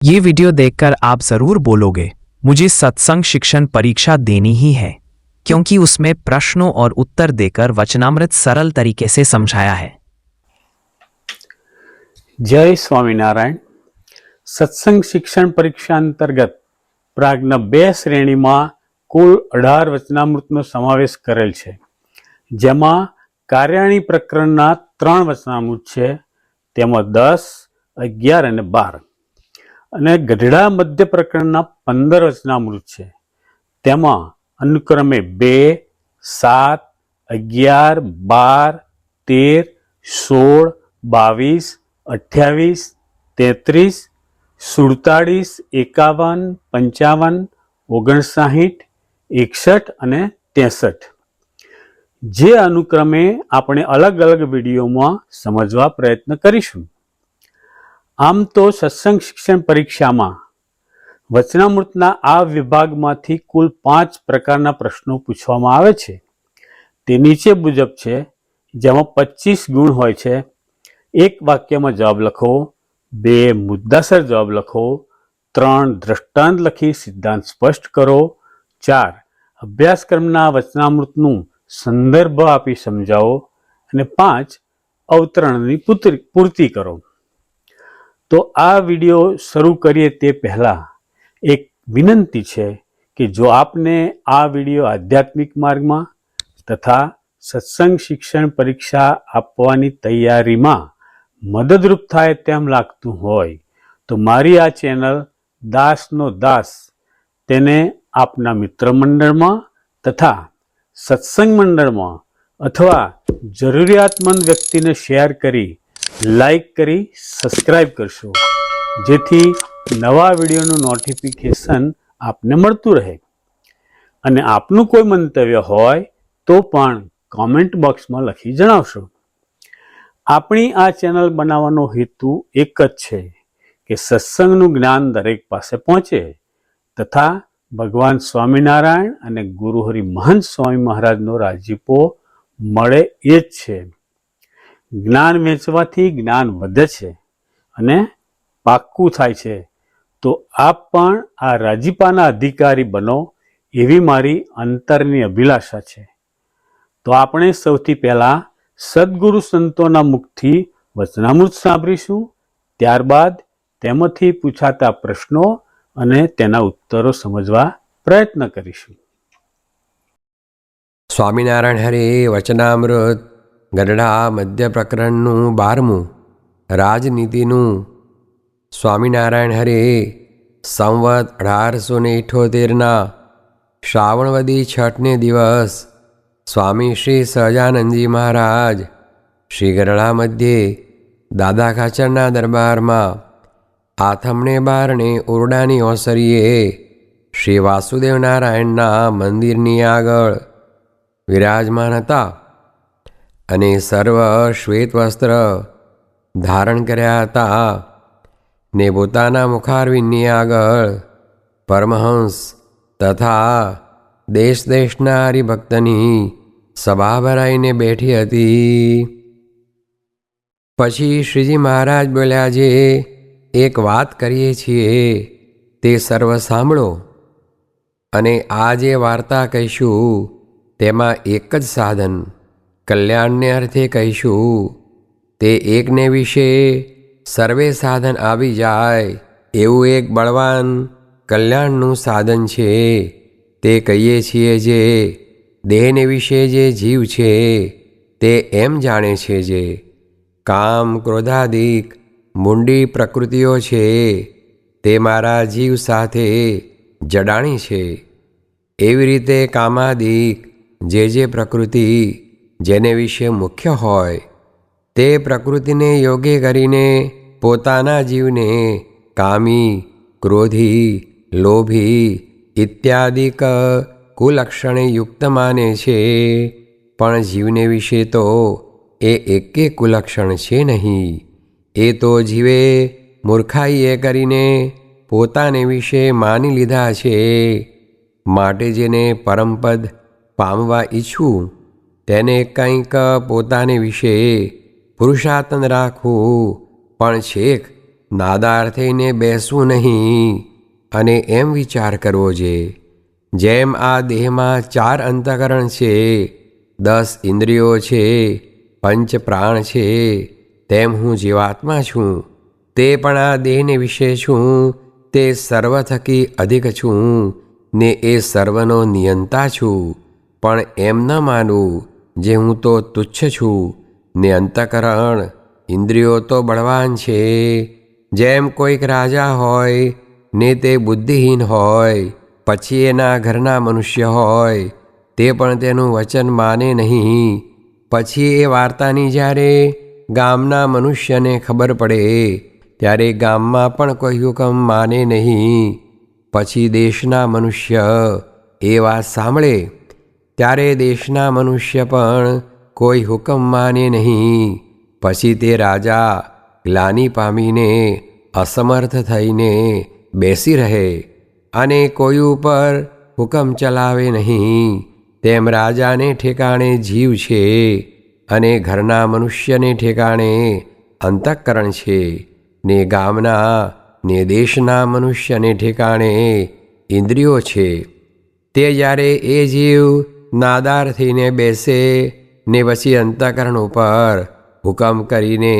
ये वीडियो देखकर आप जरूर बोलोगे मुझे सत्संग शिक्षण परीक्षा देनी ही है क्योंकि उसमें प्रश्नों और उत्तर देकर वचनामृत सरल तरीके से समझाया है જય સ્વામિનારાયણ સત્સંગ શિક્ષણ પરીક્ષા અંતર્ગત પ્રાગના બે શ્રેણીમાં કુલ અઢાર વચનામૃતનો સમાવેશ કરેલ છે જેમાં કાર્યાણી પ્રકરણના ત્રણ વચનામૃત છે તેમાં દસ અગિયાર અને બાર અને ગઢડા મધ્ય પ્રકરણના પંદર રચનામૃત છે. તેમાં અનુક્રમે બે, સાત, અગિયાર, બાર, તેર, સોળ, બાવીસ, અઠ્યાવીસ, તેત્રીસ, સુડતાળીસ, એકાવન, પંચાવન, ઓગણસાહીઠ, એકસઠ અને ત્રેસઠ. જે અનુક્રમે આપણે અલગ અલગ વિડીયોમાં સમજવા પ્રયત્ન કરીશું. આમ તો સત્સંગ શિક્ષણ પરીક્ષામાં વચનામૃતના આ વિભાગમાંથી કુલ પાંચ પ્રકારના પ્રશ્નો પૂછવામાં આવે છે. તે નીચે મુજબ છે, જેમાં પચીસ ગુણ હોય છે. એક વાક્યમાં જવાબ લખો, બે મુદ્દાસર જવાબ લખો, ત્રણ દ્રષ્ટાંત લખી સિદ્ધાંત સ્પષ્ટ કરો, ચાર અભ્યાસક્રમના વચનામૃતનું સંદર્ભ આપી સમજાવો, અને પાંચ અવતરણની પૂર્તિ- કરો. તો આ વીડિયો શરૂ કરીએ તે પહેલાં એક વિનંતી છે કે જો આપને આ વીડિયો આધ્યાત્મિક માર્ગમાં તથા સત્સંગ શિક્ષણ પરીક્ષા આપવાની તૈયારીમાં મદદરૂપ થાય તેમ લાગતું હોય, તો મારી આ ચેનલ દાસનો દાસ તેને આપના મિત્ર મંડળમાં તથા સત્સંગ મંડળમાં અથવા જરૂરિયાતમંદ વ્યક્તિને શેર કરી લાઈક કરી સબસ્ક્રાઈબ કરશો. જેથી નવા વિડીયોનું નોટિફિકેશન આપને મળતું રહે. અને આપનું કોઈ મંતવ્ય હોય તો પણ કોમેન્ટ બોક્સમાં લખી જણાવશો. આપણી આ ચેનલ બનાવવાનો હેતુ એક જ છે કે સત્સંગનું જ્ઞાન દરેક પાસે પહોંચે તથા ભગવાન સ્વામિનારાયણ અને ગુરુહરિ મહંત સ્વામી મહારાજનો રાજીપો મળે એ જ છે. જ્ઞાન વેચવાથી જ્ઞાન વધે છે અને પાક્કું થાય છે. તો આપ પણ આ રાજીપાના અધિકારી બનો એવી મારી અંતરની અભિલાષા છે. તો આપણે સૌથી પહેલાં સદગુરુ સંતોના મુખથી વચનામૃત સાંભળીશું, ત્યારબાદ તેમાંથી પૂછાતા પ્રશ્નો અને તેના ઉત્તરો સમજવા પ્રયત્ન કરીશું. સ્વામિનારાયણ હરે વચનામૃત. ગઢડા મધ્ય પ્રકરણનું બારમું. રાજનીતિનું સ્વામિનારાયણ હરે સંવત અઢારસો ને ઇઠોતેરના શ્રાવણવદી છઠને દિવસ સ્વામી શ્રી સહજાનંદજી મહારાજ શ્રી ગરડા મધ્યે દાદા ખાચરના દરબારમાં આથમણે બારણે ઓરડાની ઓસરીએ શ્રી વાસુદેવ નારાયણના મંદિરની આગળ વિરાજમાન હતા. અને સર્વ શ્વેત વસ્ત્ર ધારણ કર્યા હતા. ને પોતાના મુખારવિંદની આગળ પરમહંસ તથા દેશ દેશના હરિભક્તની સભા ભરાઈને બેઠી હતી. પછી શ્રીજી મહારાજ બોલ્યા જે એક વાત કરીએ છીએ, તે સર્વ સાંભળો. અને આ જે વાર્તા કહીશું, તેમાં એક જ સાધન કલ્યાણને અર્થે કહીશું, તે એકને વિશે સર્વે સાધન આવી જાય, એવું એક બળવાન કલ્યાણનું સાધન છે. તે કહીએ છીએ જે દેહને વિશે જે જીવ છે, તે એમ જાણે છે જે કામ ક્રોધાદિક મૂંડી પ્રકૃતિઓ છે, તે મારા જીવ સાથે જડાણી છે. એવી રીતે કામાદિક જે જે પ્રકૃતિ જેને વિશે મુખ્ય હોય, તે પ્રકૃતિને યોગ્ય કરીને પોતાના જીવને કામી, ક્રોધી, લોભી ઇત્યાદિક કુલક્ષણે યુક્ત માને છે. પણ જીવને વિશે તો એ એકે કુલક્ષણ છે નહીં. એ તો જીવે મૂર્ખાઈએ કરીને પોતાને વિશે માની લીધા છે. માટે જેને પરમપદ પામવા ઈચ્છું તેને કંઈક પોતાને વિશે પુરુષાર્થન રાખવું પણ છેક નાદાર થઈને બેસવું નહીં. અને એમ વિચાર કરવો જોઈએ જેમ આ દેહમાં ચાર અંતકરણ છે, દસ ઇન્દ્રિયો છે, પંચ પ્રાણ છે, તેમ હું જીવાત્મા છું, તે પણ આ દેહને વિશે છું, તે સર્વ થકી અધિક છું, ને એ સર્વનો નિયંતા છું, પણ એમ ન માનવું જે હું તો તુચ્છ છું, ને અંતકરણ ઇન્દ્રિયો તો બળવાન છે. જેમ કોઈક રાજા હોય, ને તે બુદ્ધિહીન હોય, પછી એના ઘરના મનુષ્ય હોય, તે પણ તેનું વચન માને નહીં. પછી એ વાર્તાની જ્યારે ગામના મનુષ્યને ખબર પડે, ત્યારે ગામમાં પણ કોઈ હુકમ માને નહીં. પછી દેશના મનુષ્ય એ વાત સાંભળે. ત્યારે દેશના મનુષ્ય પણ કોઈ હુકમ માને નહીં. પછી તે રાજા ગ્લાની પામીને અસમર્થ થઈને બેસી રહે અને કોઈ ઉપર હુકમ ચલાવે નહીં. તેમ રાજાને ઠેકાણે જીવ છે અને ઘરના મનુષ્યને ઠેકાણે અંતઃકરણ છે ને ગામના ને દેશના મનુષ્યને ઠેકાણે ઇન્દ્રિયો છે. તે જ્યારે એ જીવ નાદાર થઈને બેસે ને પછી અંતઃકરણ ઉપર હુકમ કરીને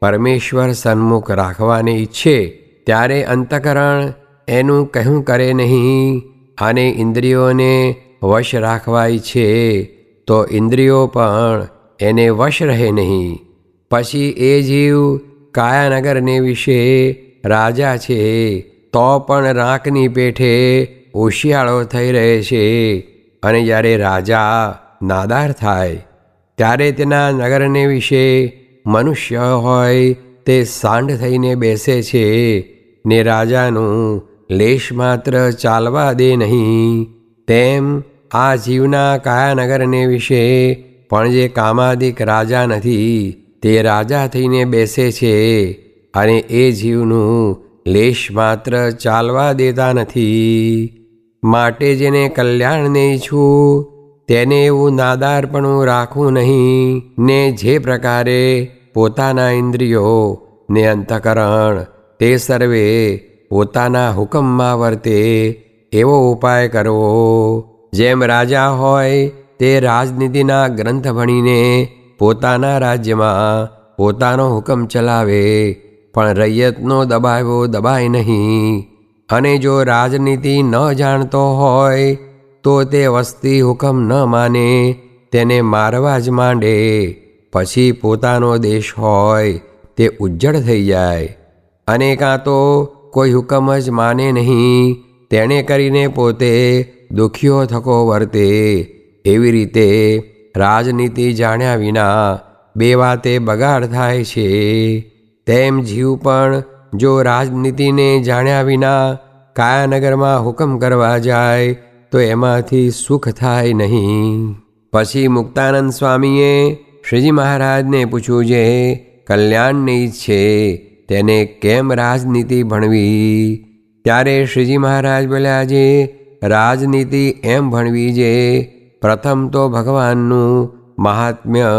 પરમેશ્વર સન્મુખ રાખવાને ઈચ્છે, ત્યારે અંતઃકરણ એનું કહ્યું કરે નહીં અને ઇન્દ્રિયોને વશ રાખવા ઈચ્છે તો ઇન્દ્રિયો પણ એને વશ રહે નહીં. પછી એ જીવ કાયાનગરને વિશે રાજા છે, તો પણ રાંકની પેઠે હોશિયાળો થઈ રહે છે. અને જ્યારે રાજા નાદાર થાય, ત્યારે તેના નગરને વિશે મનુષ્ય હોય તે સાંડ થઈને બેસે છે, ને રાજાનું લેશ માત્ર ચાલવા દે નહીં. તેમ આ જીવના કાયાનગરને વિશે પણ જે કામાદિક રાજા નથી, તે રાજા થઈને બેસે છે, અને એ જીવનું લેશ માત્ર ચાલવા દેતા નથી. માટે જેને કલ્યાણને ઈચ્છું તેને એવું નાદારપણું રાખવું નહીં, ને જે પ્રકારે પોતાના ઇન્દ્રિયો ને અંતકરણ તે સર્વે પોતાના હુકમમાં વર્તે, એવો ઉપાય કરવો. જેમ રાજા હોય તે રાજનીતિના ગ્રંથ ભણીને પોતાના રાજ્યમાં પોતાનો હુકમ ચલાવે, પણ રૈયતનો દબાવ્યો દબાય નહીં. અને જો રાજનીતિ ન જાણતો હોય, તો તે વસ્તી હુકમ ન માને, તેને મારવા જ માંડે. પછી પોતાનો દેશ હોય, તે ઉજ્જડ થઈ જાય. અને કાં તો કોઈ હુકમ જ માને નહીં, તેણે કરીને પોતે દુખ્યો થકો વર્તે. એવી રીતે રાજનીતિ જાણ્યા વિના બે વાતે બગાડ થાય છે. તેમ જીવ પણ જો રાજનીતિને જાણ્યા વિના કાયાનગરમાં હુકમ કરવા જાય, તો એમાંથી સુખ થાય નહીં. પછી મુક્તાનંદ સ્વામીએ શ્રીજી મહારાજને પૂછ્યું જે કલ્યાણની છે તેને કેમ રાજનીતિ ભણવી? ત્યારે શ્રીજી મહારાજ બોલ્યા જે રાજનીતિ એમ ભણવી જે પ્રથમ તો ભગવાનનું મહાત્મ્ય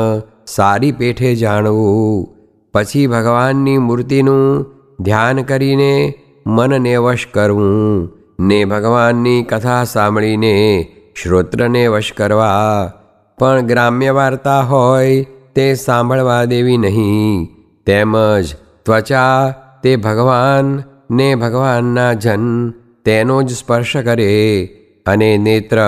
સારી પેઠે જાણવું, પછી ભગવાનની મૂર્તિનું ધ્યાન કરીને મનને વશ કરવું. ને ભગવાનની કથા સાંભળીને શ્રોત્રને વશ કરવા. પણ ગ્રામ્ય વાર્તા હોય તે સાંભળવા દેવી નહીં. તેમજ ત્વચા તે ભગવાન ને ભગવાનના જન તેનો જ સ્પર્શ કરે. અને નેત્ર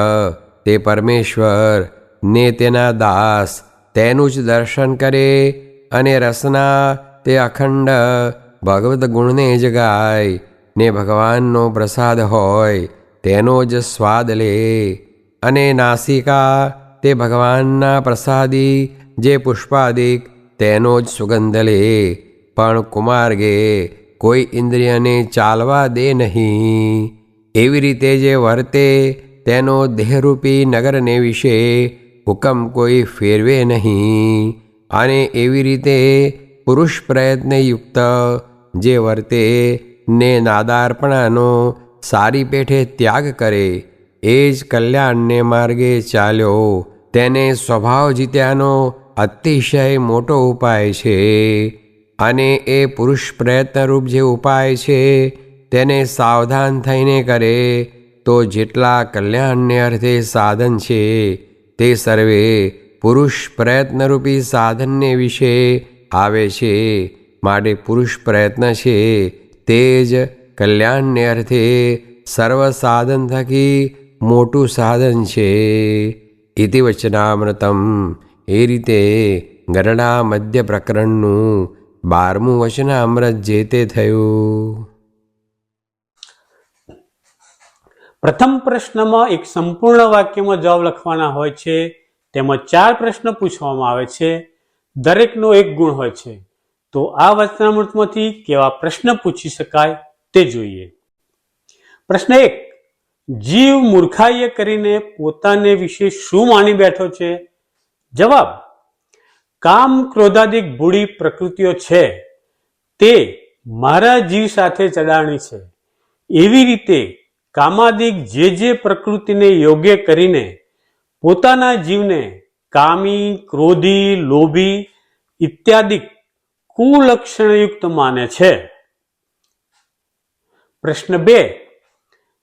તે પરમેશ્વર ને તેના દાસ તેનું જ દર્શન કરે. અને રસના તે અખંડ ભગવદ્ ગુણને જ ગાય. ને ભગવાનનો પ્રસાદ હોય, તેનો જ સ્વાદ લે. અને નાસિકા તે ભગવાનના પ્રસાદી, જે પુષ્પાદિક, તેનો જ સુગંધ લે. પણ કુમાર્ગે, કોઈ ઇન્દ્રિયને ચાલવા દે નહીં. એવી રીતે જે વર્તે, તેનો દેહરૂપી નગરને વિશે હુકમ કોઈ ફેરવે નહીં. અને એવી રીતે પુરુષ પ્રયત્નયુક્ત, જે વર્તે ને નાદાર્પણાનો સારી પેઠે ત્યાગ કરે, એ જ કલ્યાણને માર્ગે ચાલ્યો. તેને સ્વભાવ જીત્યાનો અતિશય મોટો ઉપાય છે અને એ પુરુષ પ્રયત્નરૂપ જે ઉપાય છે, તેને સાવધાન થઈને કરે, તો જેટલા કલ્યાણને અર્થે સાધન છે, તે સર્વે પુરુષ પ્રયત્નરૂપી સાધનને વિશે આવે છે, માટે પુરુષ પ્રયત્ન છે. તે જ કલ્યાણને અર્થે સર્વ સાધન થકી મોટું સાધન છે. ઇતિ વચનામૃતમ. એ રીતે ગરડા મધ્ય પ્રકરણનું બારમું વચનામૃત જે તે થયું. પ્રથમ પ્રશ્નમાં એક સંપૂર્ણ વાક્યમાં જવાબ લખવાના હોય છે. તેમાં ચાર પ્રશ્ન પૂછવામાં આવે છે. દરેકનો એક ગુણ હોય છે. તો આ વચનામૃતમાંથી કેવા પ્રશ્ન પૂછી શકાય તે જોઈએ. પ્રશ્ન એક, જીવ મૂર્ખાઈએ કરીને પોતાને વિશે શું માની બેઠો છે? જવાબ, કામ ક્રોધાદિક ભૂડી પ્રકૃતિઓ છે. તે મારા જીવ સાથે ચડાણી છે. એવી રીતે કામાદિક જે જે પ્રકૃતિને યોગ્ય કરીને પોતાના જીવને કામી ક્રોધી લોભી ઇત્યાદિ કુલક્ષણયુક્ત માને છે પ્રશ્ન બે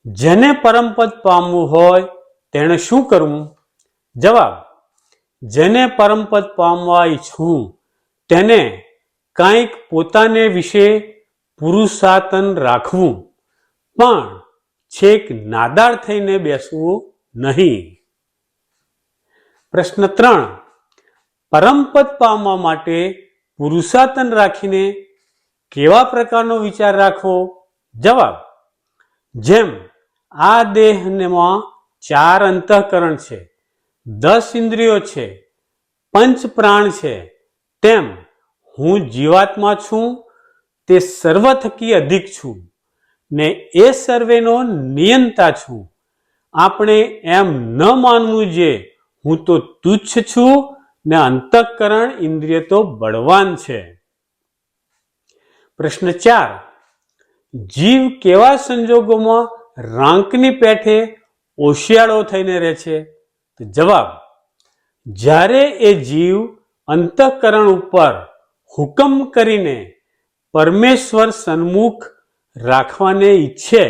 જેને પરમપદ પામવું હોય તેણે શું કરવું જવાબ જેને પરમપદ પામવા ઈચ્છું તેને કંઈક પોતાને વિશે પુરુષાતન રાખવું પણ છેક નાદાર થઈને બેસવું નહીં પ્રશ્ન ત્રણ. પરમપદ પામવા માટે પુરુષાતન રાખીને કેવા પ્રકારનો વિચાર રાખવો? જવાબ. જેમ આ દેહમાં ચાર અંતઃકરણ છે, દસ ઇન્દ્રિયો છે, પંચ પ્રાણ છે, તેમ હું જીવાત્મા છું, તે સર્વ થકી અધિક છું, ને એ સર્વેનો નિયંતા છું. આપણે એમ ન માનવું જે હું તો તુચ્છ છું ને અંતઃકરણ ઇન્દ્રિય તો બળવાન છે. પ્રશ્ન ચાર. જીવ કેવા સંજોગોમાં રાંકની પેઠે ઓશિયાળો થઈને રહે છે? તો જવાબ, જ્યારે એ જીવ અંતઃકરણ ઉપર હુકમ કરીને પરમેશ્વર સન્મુખ રાખવાને ઈચ્છે,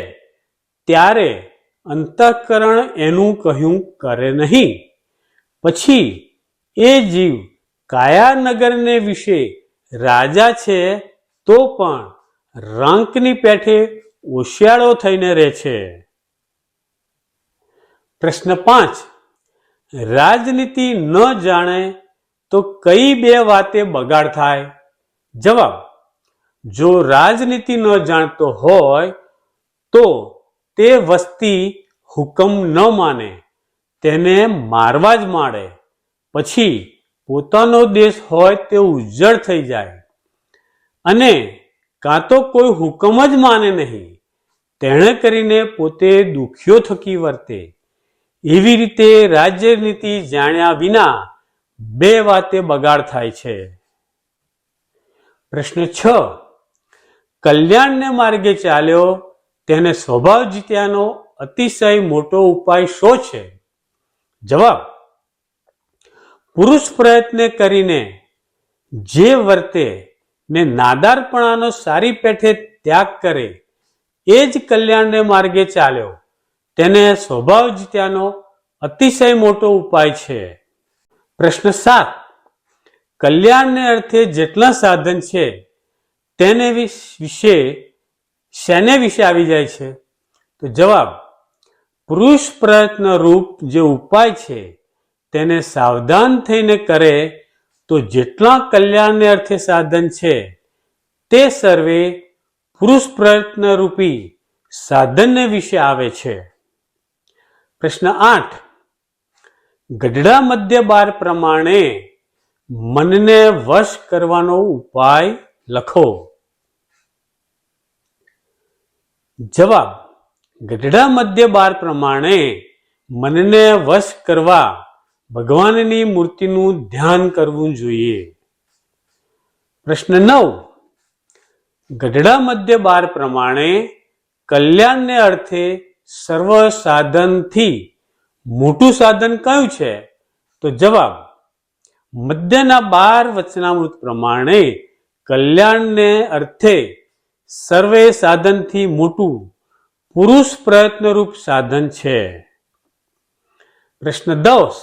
ત્યારે અંતઃકરણ એનું કહ્યું કરે નહીં. પછી એ જીવ કાયાનગરને વિશે રાજા છે તો પણ રાંકની પેઠે ઓશિયાળો થઈને રહે છે. પ્રશ્ન પાંચ. રાજનીતિ ન જાણે તો કઈ બે વાતે બગાડ થાય? જવાબ. જો રાજનીતિ ન જાણતો હોય તો તે વસ્તી હુકમ ન માને. તેને મારવા જ માંડે. પછી પોતાનો દેશ હોય તે ઉજ્જળ થઈ જાય. અને કાં તો કોઈ હુકમ જ માને નહીં. તેણે કરીને પોતે દુખ્યો થકી વર્તે. એવી રીતે રાજ્યનીતિ જાણ્યા વિના બે વાતે બગાડ થાય છે. પ્રશ્ન છ. કલ્યાણને માર્ગે ચાલ્યો તેને સ્વભાવ જીત્યાનો અતિશય મોટો ઉપાય શો છે? જવાબ, પુરુષ પ્રયત્ન કરીને જે વર્તે ને નાદારપણાનો સારી પેઠે ત્યાગ કરે, એ જ કલ્યાણને માર્ગે ચાલ્યો. તેને સ્વભાવ જીત્યાનો અતિશય મોટો ઉપાય છે. પ્રશ્ન સાત, કલ્યાણને અર્થે જેટલા સાધન છે, તેને વિશે શેને વિશે આવી જાય છે? તો જવાબ પુરુષ પ્રયત્ન રૂપ જે ઉપાય છે, તેને સાવધાન થઈને કરે તો જેટલા કલ્યાણને અર્થે સાધન છે, તે સર્વે પુરુષ પ્રયત્ન રૂપી સાધનને વિશે આવે છે. પ્રશ્ન આઠ. ગઢડા મધ્ય બાર પ્રમાણે મનને વશ કરવાનો ઉપાય લખો. જવાબ. ગઢડા મધ્ય બાર પ્રમાણે મનને વશ કરવા ભગવાનની મૂર્તિનું ધ્યાન કરવું જોઈએ. પ્રશ્ન નવ. ગઢડા મધ્ય બાર પ્રમાણે કલ્યાણને અર્થે સર્વ સાધનથી મોટું સાધન કયું છે? તો જવાબ, મધ્યના બાર વચનામૃત પ્રમાણે કલ્યાણને અર્થે સર્વે સાધનથી મોટું પુરુષ પ્રયત્નરૂપ સાધન છે. પ્રશ્ન દસ.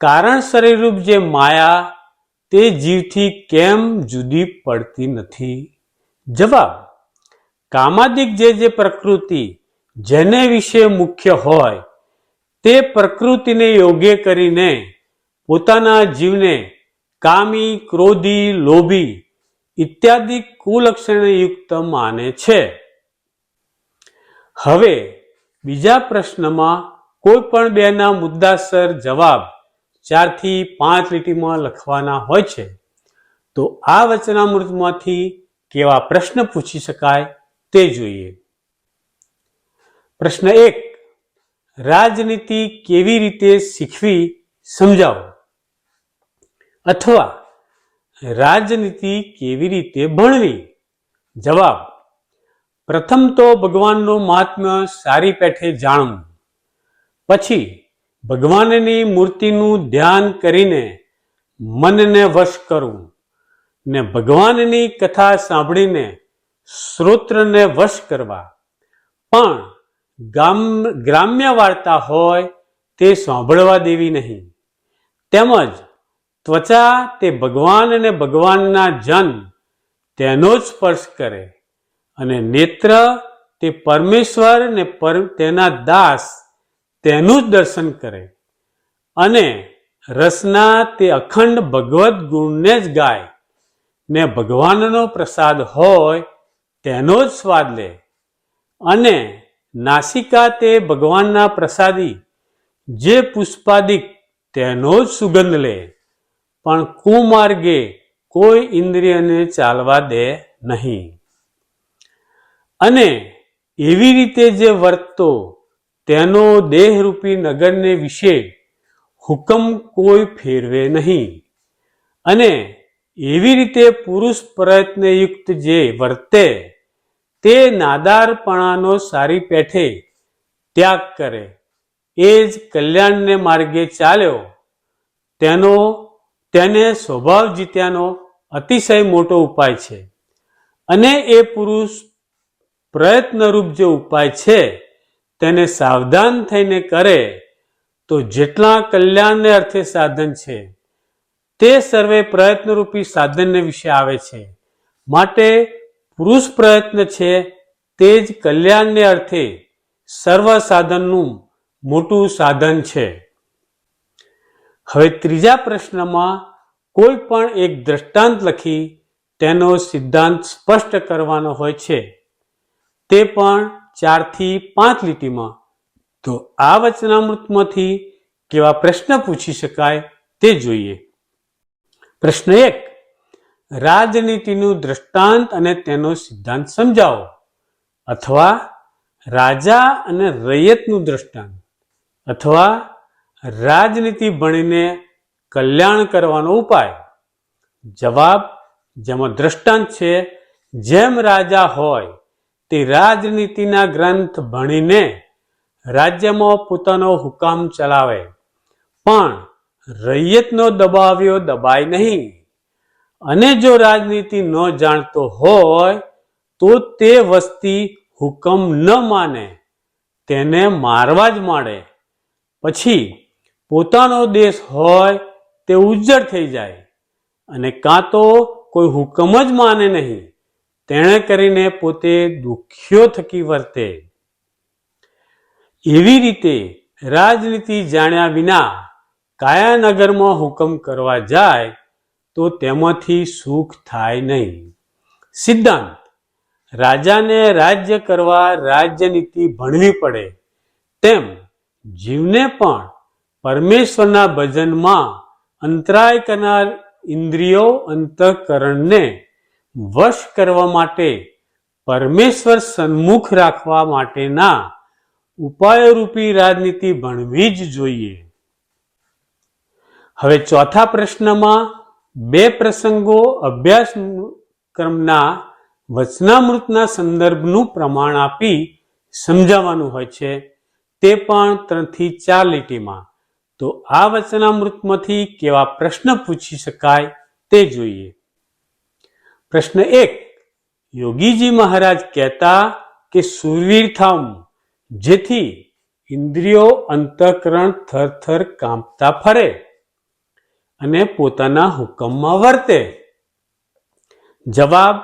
કારણ શરીરરૂપ જે માયા તે જીવથી કેમ જુદી પડતી નથી? જવાબ. કામાદિક જે જે પ્રકૃતિ જેને વિશે મુખ્ય હોય તે પ્રકૃતિને યોગ્ય કરીને પોતાના જીવને કામી, ક્રોધી, લોભી ઇત્યાદિ કુલક્ષણયુક્ત માને છે. હવે બીજા પ્રશ્નમાં કોઈ પણ બેના મુદ્દાસર જવાબ ચારથી પાંચ લીટીમાં લખવાના હોય છે. તો આ વચનામૃતમાંથી કેવા પ્રશ્ન પૂછી શકાય તે જોઈએ. પ્રશ્ન એક, રાજનીતિ કેવી રીતે શીખવી સમજાવો? અથવા રાજનીતિ કેવી રીતે ભણવી? જવાબ પ્રથમ તો ભગવાનનું મહાત્મ્ય સારી પેઠે જાણવું. પછી ભગવાનની મૂર્તિનું ધ્યાન કરીને મનને વશ કરવું ને ભગવાનની કથા સાંભળીને શ્રોત્રને વશ કરવા. પણ ગામ, ગ્રામ્ય વાર્તા હોય તે સાંભળવા દેવી નહીં. તેમજ ત્વચા તે ભગવાન અને ભગવાનના જન તેનો જ સ્પર્શ કરે. અને નેત્ર તે પરમેશ્વર ને પર, તેના દાસ તેનું જ દર્શન કરે. અને રસના તે અખંડ ભગવદ્ ગુણને જ ગાય. ને ભગવાનનો પ્રસાદ હોય તેનો જ સ્વાદ લે. અને નાસિકા તે ભગવાનના પ્રસાદી, જે પુષ્પાદિક તેનો જ સુગંધ લે. પણ કુમાર્ગે કોઈ ઇન્દ્રિયને ચાલવા દે નહીં. અને એવી રીતે જે વર્તતો તેનો દેહરૂપી નગરને વિશે હુકમ કોઈ ફેરવે નહીં. અને એવી રીતે પુરુષ પ્રયત્નયુક્ત જે વર્તે, તે નાદારપણાનો સારી પેઠે ત્યાગ કરે. એ જ કલ્યાણને માર્ગે ચાલ્યો. તેનો, તેને સ્વભાવ જીત્યાનો અતિશય મોટો ઉપાય છે. અને એ પુરુષ પ્રયત્નરૂપ જે ઉપાય છે, તેને સાવધાન થઈને કરે, તો જેટલા કલ્યાણને અર્થે સાધન છે, તે સર્વે પ્રયત્નરૂપી સાધનને વિશે આવે છે. માટે પુરુષ પ્રયત્ન છે, તે જ કલ્યાણને અર્થે સર્વ સાધનનું મોટું સાધન છે. હવે ત્રીજા પ્રશ્નમાં કોઈ પણ એક દ્રષ્ટાંત લખી તેનો સિદ્ધાંત સ્પષ્ટ કરવાનો હોય છે. તે પણ ચારથી પાંચ લીટીમાં. તો આ વચનામૃતમાંથી કેવા પ્રશ્ન પૂછી શકાય તે જોઈએ. પ્રશ્ન એક, રાજનીતિનું દ્રષ્ટાંત અને તેનો સિદ્ધાંત સમજાવો અથવા રાજા અને રૈયતનું દ્રષ્ટાંત અથવા રાજનીતિ ભણીને કલ્યાણ કરવાનો ઉપાય. જવાબ, જેમાં દ્રષ્ટાંત છે, જેમ રાજા હોય તે રાજનીતિના ગ્રંથ ભણીને રાજ્યમાં પોતાનો હુકામ ચલાવે. પણ રૈયતનો દબાવ્યો દબાય નહીં. અને જો રાજનીતિ ન જાણતો હોય, તો તે વસ્તી હુકમ ન માને, તેને મારવા જ માંડે. પછી પોતાનો દેશ હોય, તે ઉજ્જડ થઈ જાય. અને કાં તો કોઈ હુકમ જ માને નહીં. તેણે કરીને પોતે દુખ્યો થકી વર્તે. એવી રીતે રાજનીતિ જાણ્યા વિના કાયાનગરમાં હુકમ કરવા જાય તો તેમાંથી સુખ થાય નહીં. સિદ્ધાંત, રાજાને રાજ્ય કરવા રાજ્યનીતિ ભણવી પડે, તેમ જીવને પણ પરમેશ્વરના ભજનમાં અંતરાય કરનાર ઇન્દ્રિયો અંતઃકરણને વશ કરવા માટે, પરમેશ્વર સન્મુખ રાખવા માટેના ઉપાયરૂપી રાજનીતિ ભણવી જ જોઈએ. હવે ચોથા પ્રશ્નમાં બે પ્રસંગો અભ્યાસ ક્રમના વચનામૃતના સંદર્ભનું પ્રમાણ આપી સમજાવવાનું હોય છે. તે પણ ત્રણથી ચાર લીટીમાં. તો આ વચનામૃતમાંથી કેવા પ્રશ્ન પૂછી શકાય તે જોઈએ. પ્રશ્ન એક, યોગીજી મહારાજ કહેતા કે સુરવીર થામ જેથી ઇન્દ્રિયો અંતઃકરણ થરથર કાંપતા ફરે અને પોતાના હુકમમાં વર્તે. જવાબ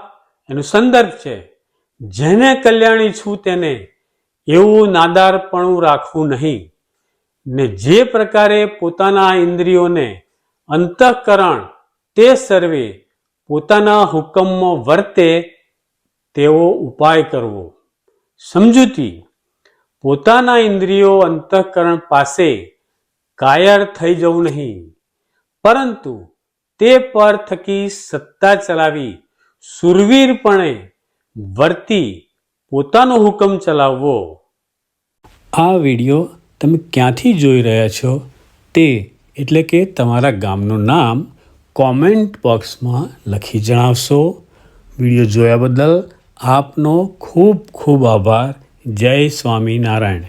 એનો સંદર્ભ છે, જેને કલ્યાણી છું તેને એવું નાદારપણું રાખવું નહીં. ને જે પ્રકારે પોતાના ઇન્દ્રિયોને અંતઃકરણ તે સર્વે પોતાના હુકમમાં વર્તે તેવો ઉપાય કરવો. સમજૂતી, પોતાના ઇન્દ્રિયો અંતઃકરણ પાસે કાયર થઈ જવું નહીં, પરંતુ તે પર થકી સત્તા ચલાવી સુરવીરપણે વર્તી પોતાનો હુકમ ચલાવવો. આ વીડિયો તમે ક્યાંથી જોઈ રહ્યા છો તે એટલે કે તમારા ગામનું નામ કોમેન્ટ બોક્સમાં લખી જણાવશો. વીડિયો જોયા બદલ આપનો ખૂબ ખૂબ આભાર. જય સ્વામિનારાયણ.